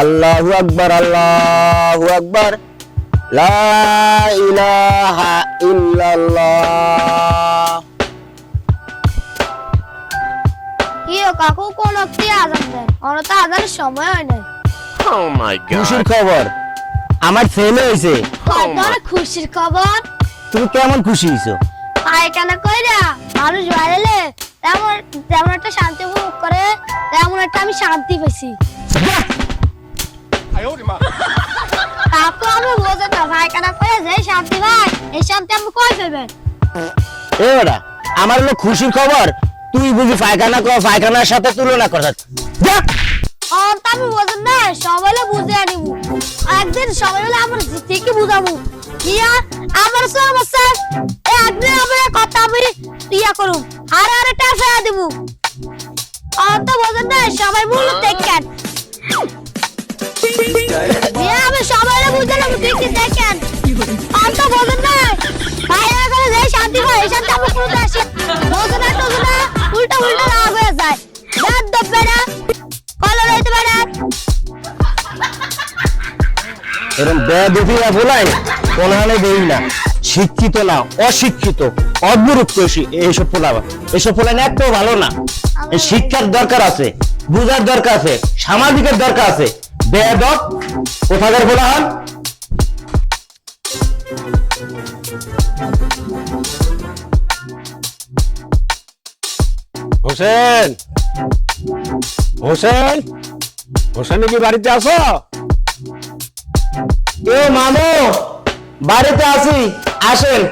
আল্লাহু আকবার আল্লাহু আকবার। লা ইলাহা ইল্লাল্লাহ। কি ও কাকু কোন অক্তি আজান দেন? ওরা তো আজানের সময় হয় নাই। Oh my খুশির god. খবর। আমার হয়েছে। হয়তো অনেক খুশির খবর। তুমি কেমন খুশি হয়েছো? পায়খানা কইরা মানুষ বাইরেলে তেমন তেমন একটা শান্তি উপভোগ করে তেমন একটা আমি শান্তি পেয়েছি কাকু আমি বোঝে না পায়খানা করে যে শান্তি ভাই এই শান্তি আমি কই পেবেন এ ওরা আমার হলো খুশির খবর তুই বুঝি পায়খানা কর পায়খানার সাথে তুলনা কর। যা! আর তা আমি বোঝেন না সবাই বুঝে আনিব। একদিন সবাই মিলে আমার ঠিকই বুঝাবো। ইয়া আমার সমস্যা একদিন আমার কথা আমি ইয়া করুম। আর আর একটা দিব। আর বোঝেন না সবাই মূল না? করে যে শান্তি হয় আসে। উল্টা উল্টা রাগ হয়ে যায়। রাত দবে না। কলর হইতে পারে এরকম বলাই দেই না। শিক্ষিত না, অশিক্ষিত অদ্ভুত এইসব পোলা এসব পোলা না একটাও ভালো না। শিক্ষার দরকার আছে, বুঝার দরকার আছে, সামাজিকের দরকার আছে। বেদক কোথাকার বলা হন হোসেন। হোসেন হোসেন কি বাড়িতে আসো এ মামু, বাড়িতে আছি, আসেন।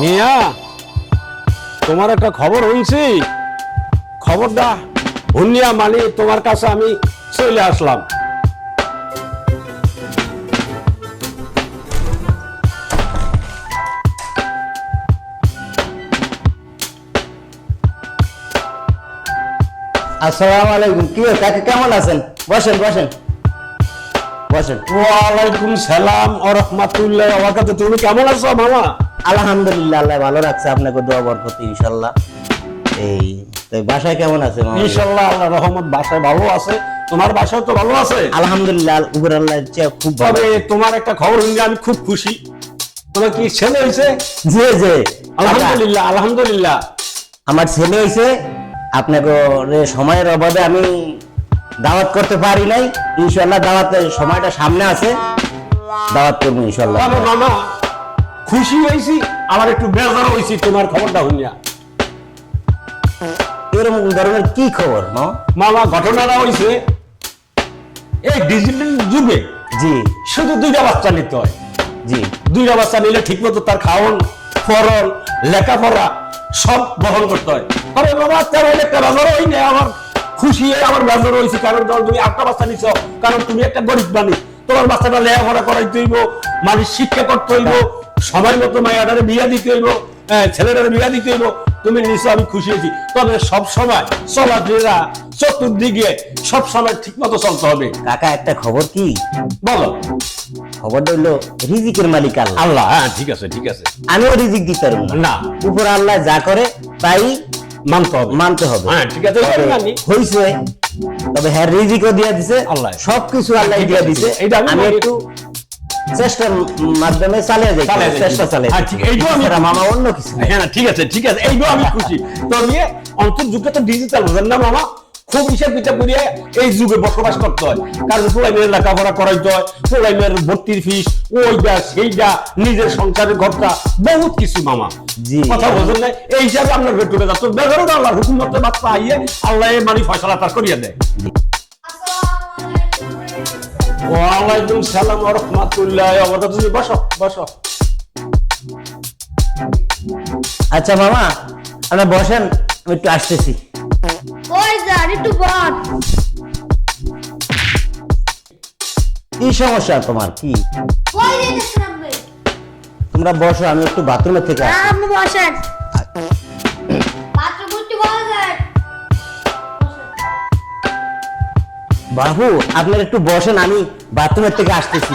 মিয়া, তোমার একটা খবর হইছি খবরটা, হুনিয়া মানে তোমার কাছে আমি চলে আসলাম। আসসালামু আলাইকুম। কি কাকা কেমন আছেন? বসেন বসেন। বসেন। ওয়ালাইকুম সালাম ও রহমাতুল্লাহ ওয়াকাতে তুমি কেমন আছো মামা? আলহামদুলিল্লাহ আল্লাহ ভালো রাখছে। আপনাকে দোয়া বরকত এই তো বাসায় কেমন আছে মামা? আল্লাহ রহমত বাসায় ভালো আছে। তোমার বাসায় তো ভালো আছে? আলহামদুলিল্লাহ উপর আল্লাহ চেয়ে খুব তবে তোমার একটা খবর শুনলে আমি খুব খুশি। তোমার কি ছেলে হয়েছে? জি জি। আলহামদুলিল্লাহ আলহামদুলিল্লাহ। আমার ছেলে হয়েছে আপনাকে সময়ের অভাবে আমি দাওয়াত করতে পারি নাই। ইনশাল্লাহ দাওয়াতের সময়টা সামনে আছে। দাওয়াত করব ইনশাল্লাহ মামা খুশি হয়েছি আমার একটু বেজার হয়েছি তোমার খবরটা শুনিয়া এরকম ধরনের কি খবর মামা ঘটনাটা হয়েছে এই ডিজিটাল যুগে জি। শুধু দুইটা বাচ্চা নিতে হয়। জি। দুইটা বাচ্চা নিলে ঠিক মতো তার খাওয়ান ফরন লেখাপড়া সব বহন করতে হয়। তবে বাবা তেরো আমার খুশি আমার বেজার হয়েছে। কারণ ধরো তুমি বাচ্চা নিছ কারণ তুমি একটা গরিব মানুষ তোমার বাচ্চাটা লেখাপড়া হইব মানুষ শিক্ষা করতে হইব সময় মতো মায়াটারে বিয়া দিতে হইব ছেলেটারে বিয়া দিতে হইব। তুমি নিশ্চয় আমি খুশি হয়েছি। তবে সব সময় চলাফেরা চতুর্দিকে সব সময় ঠিক মতো চলতে হবে। কাকা একটা খবর কি? বলো। খবরটা হইল রিজিকের মালিক আল্লাহ। আল্লাহ হ্যাঁ ঠিক আছে ঠিক আছে। আমিও রিজিক দিতে পারব না। উপর আল্লাহ যা করে তাই মানতে হবে। মানতে হবে। হ্যাঁ ঠিক আছে হইছে তবে হ্যাঁ রিজিকও দিয়া দিছে আল্লাহ। সবকিছু আল্লাহ দিয়া দিছে। এটা আমি একটু চেষ্টার মাধ্যমে চালিয়ে যাই চেষ্টা চালিয়ে হ্যাঁ, ঠিক, এইটাও আমি- মামা অন্য কিছু। হ্যাঁ ঠিক আছে ঠিক আছে এইগুলো আমি খুশি। তবে অন্তর্যুগে তো ডিজিটাল বোঝেন না মামা? খুব হিসাব কিতাব করিয়ে এই যুগে বসবাস করতে হয়। কারণ লেখাপড়া করাইতে হয় ভর্তির ফিস ওইটা সেইটা নিজের সংসারের ঘরটা বহুত কিছু মামা। কথা বোঝেন না? এই হিসাবে আপনার যাচ্ছে বেগারও আল্লাহ হুকুম মতো বাচ্চা আইয়ে আল্লাহ মানে ফয়সালা তার করিয়ে দেয়। ওয়ালাইকুম সালাম ওয়া রাহমাতুল্লাহি ওয়া তুমি বসো বসো। আচ্ছা মামা আমরা বসেন আমি একটু আসতেছি। একটু বল কি সমস্যা তোমার? কি? তোমরা বসো আমি একটু বাথরুমের থেকে আসি। আপনি বসেন। বাথরুম বাবু আপনার একটু বসেন আমি বাথরুমের থেকে আসতেছি।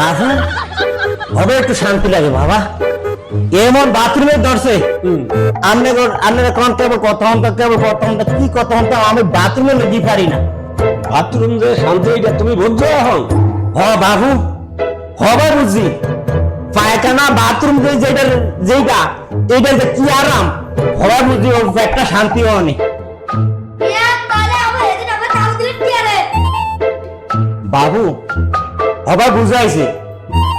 বাবু হবে একটু শান্তি লাগে বাবা। এমন বাথরুমে ধরছে আপনি আপনারা কোন কেবল কথা হন কেবল কথা হন কি কথা হন আমি বাথরুমে লেগে পারি না। বাথরুম যে শান্তি এটা তুমি বুঝছ এখন? হ বাবু হবে বুঝি। পায়খানা বাথরুম যে যেটা যেটা এইটা যে কি আরাম হবে বুঝি ওর একটা শান্তি হয়নি। বাবু হবা বুঝাইছে।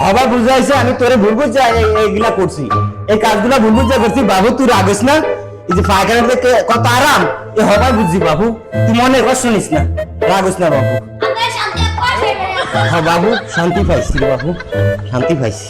হবা বুঝাইছে আমি তোরে ভুল বুঝা এইগুলা করছি। এই কাজগুলা ভুল বুঝা করছি বাবু তুই রাগিস না? এই যে পায়খানা থেকে কত আরাম এ হবা বুঝছি বাবু। তুই মনে কষ্ট নিস না। রাগিস না বাবু। হ্যাঁ বাবু শান্তি পাইছি বাবু। শান্তি পাইছি।